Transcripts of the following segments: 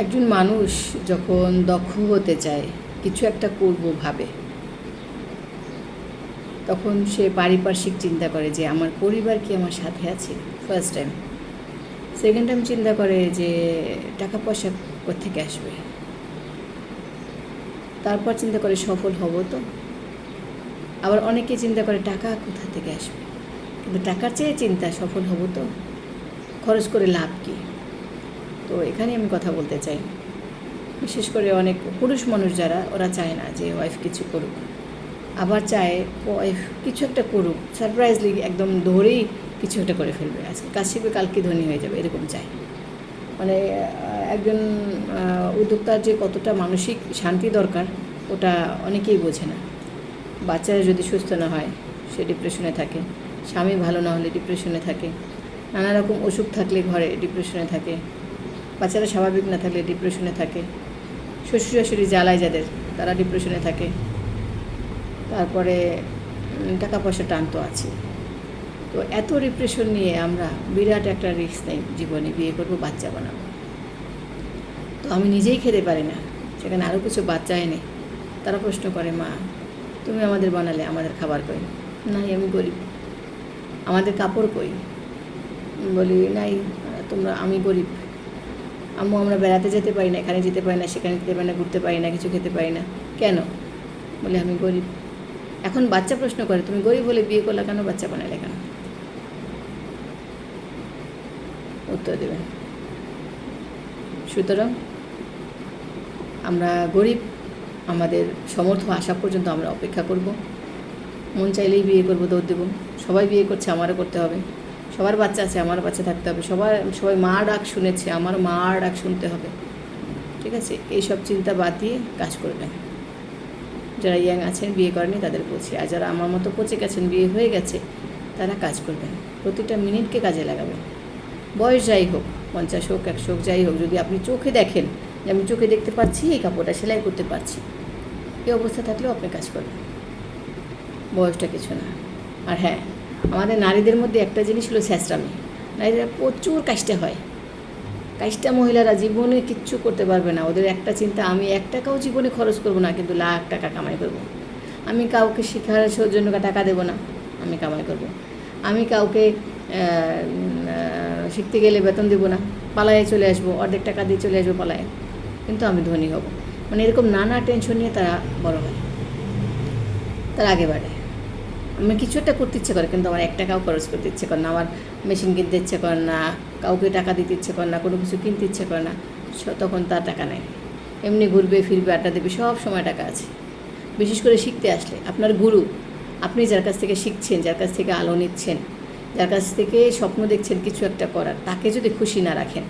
একজন মানুষ যখন দক্ষ হতে চায়, কিছু একটা করব ভাবে। তখন সে পারিপার্শ্বিক চিন্তা করে যে, আমার পরিবার কি আমার সাথে আছে? ফার্স্ট টাইম সেকেন্ড টাইম চিন্তা করে যে, টাকা পয়সা কোথেকে আসবে? তারপর চিন্তা করে সফল হব তো। আবার অনেকে চিন্তা করে, টাকা কোথা থেকে আসবে? কিন্তু টাকার চেয়ে চিন্তা সফল হব তো। খরচ করে লাভ কী? তো এখানে আমি কথা বলতে চাই। বিশেষ করে অনেক পুরুষ মানুষ যারা, ওরা চায় না যে ওয়াইফ কিছু করুক। আবার চায় ওয়াইফ কিছু একটা করুক সারপ্রাইজলি একদম ধরেই কিছু একটা করে ফেলবে। আজকে কাজ শিখবে, কালকে ধনী হয়ে যাবে, এরকম চায়। মানে একজন উদ্যোক্তার যে কতটা মানসিক শান্তি দরকার, ওটা অনেকেই বোঝে না। বাচ্চারা যদি সুস্থ না হয়, সে ডিপ্রেশনে থাকে। স্বামী ভালো না হলে ডিপ্রেশনে থাকে। নানা রকম অসুখ থাকলে ঘরে ডিপ্রেশনে থাকে। বাচ্চারা স্বাভাবিক না থাকলে ডিপ্রেশনে থাকে। শ্বশুর শাশুড়ি জ্বালায় যাদের, তারা ডিপ্রেশনে থাকে। তারপরে টাকা পয়সা টান তো আছে তো এত ডিপ্রেশন নিয়ে আমরা বিরাট একটা রিস্ক নেই জীবনে, বিয়ে করব, বাচ্চা বানাবো। তো আমি নিজেই খেতে পারি না। সেখানে আরও কিছু বাচ্চা এনে, তারা প্রশ্ন করে, মা, তুমি আমাদের বানালে, আমাদের খাবার কই? নাই, আমি গরিব। আমাদের কাপড় কই? বলি, নাই, তোমরা, আমি গরিব। আম্মু, আমরা বেড়াতে যেতে পারি না, এখানে যেতে পারি না, সেখানে যেতে পারি না, ঘুরতে পারি না, কিছু খেতে পারি না। কেন? বলে, আমি গরিব। এখন বাচ্চা প্রশ্ন করে, তুমি গরিব হলে বিয়ে করলে কেন, বাচ্চা বানালে কেন? উত্তর দেবেন। সুতরাং আমরা গরিব, আমাদের সমর্থ আসা পর্যন্ত আমরা অপেক্ষা করব। মন চাইলেই বিয়ে করব, দৌড় দেবো। সবাই বিয়ে করছে, আমারও করতে হবে। সবার বাচ্চা আছে, আমার বাচ্চা থাকতে হবে। সবার, সবাই মা ডাক শুনেছে, আমার মা ডাক শুনতে হবে। ঠিক আছে? এইসব চিন্তা বাদ দিয়ে কাজ করবেন যারা ইয়াং আছেন, বিয়ে করেনি, তাদের বলছি, আর যারা আমার মতো পচে গেছেন, বিয়ে হয়ে গেছে, তারা কাজ করবেন প্রতিটা মিনিটকে কাজে লাগাবেন বয়স যাই হোক, পঞ্চাশ হোক, একশো হোক, যাই হোক, যদি আপনি চোখে দেখেন যে আমি চোখে দেখতে পাচ্ছি এই কাপড়টা সেলাই করতে পারছি, এই অবস্থা থাকলেও আপনি কাজ করবেন। বয়সটা কিছু না। আর হ্যাঁ আমাদের নারীদের মধ্যে একটা জিনিস হলো স্যাঁচরামি নারীরা প্রচুর কাজটা হয়। কাজটা মহিলারা জীবনে কিচ্ছু করতে পারবে না। ওদের একটা চিন্তা, আমি এক টাকাও জীবনে খরচ করব না, কিন্তু লাখ টাকা কামাই করব। আমি কাউকে শেখার জন্য টাকা দেবো না, আমি কামাই করব। আমি কাউকে শিখতে গেলে বেতন দেবো না, পালায়ে চলে আসব, অর্ধেক টাকা দিয়ে চলে আসব পালায়ে। কিন্তু আমি ধনী হব। মানে এরকম নানা টেনশন নিয়ে তারা বড় হয়। তারা আগে বাড়ে। আমি কিছু একটা করতে ইচ্ছে করে, কিন্তু আমার এক টাকাও খরচ করতে ইচ্ছে করে না। আমার মেশিন কিনতে ইচ্ছে করে না, কাউকে টাকা দিতে ইচ্ছে করে না, কোনো কিছু কিনতে ইচ্ছে করে না তখন তার টাকা নেই। এমনি ঘুরবে, ফিরবে, আড্ডা দেবে, সব সময় টাকা আছে। বিশেষ করে শিখতে আসলে, আপনার গুরু, আপনি যার কাছ থেকে শিখছেন, যার কাছ থেকে আলো নিচ্ছেন, যার কাছ থেকে স্বপ্ন দেখছেন কিছু একটা করার, তাকে যদি খুশি না রাখেন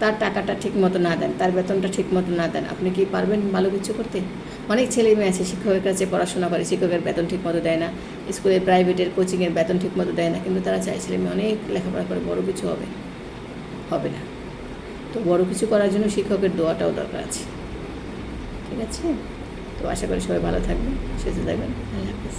তার টাকাটা ঠিক মতো না দেন, তার বেতনটা ঠিক মতো না দেন, আপনি কি পারবেন ভালো কিছু করতে? অনেক ছেলে মেয়ে আছে, শিক্ষকের কাছে পড়াশোনা করে, শিক্ষকের বেতন ঠিক মতো দেয় না, স্কুলের প্রাইভেটের কোচিংয়ের বেতন ঠিক মতো দেয় না, কিন্তু তারা চায় ছেলে মেয়ে অনেক লেখাপড়া করে, বড় কিছু হবে হবে না। তো বড় কিছু করার জন্য শিক্ষকের দোয়াটাও দরকার আছে। ঠিক আছে? তো আশা করি সবাই ভালো থাকবেন, সুস্থ থাকবেন, আল্লাহ হাফিজ।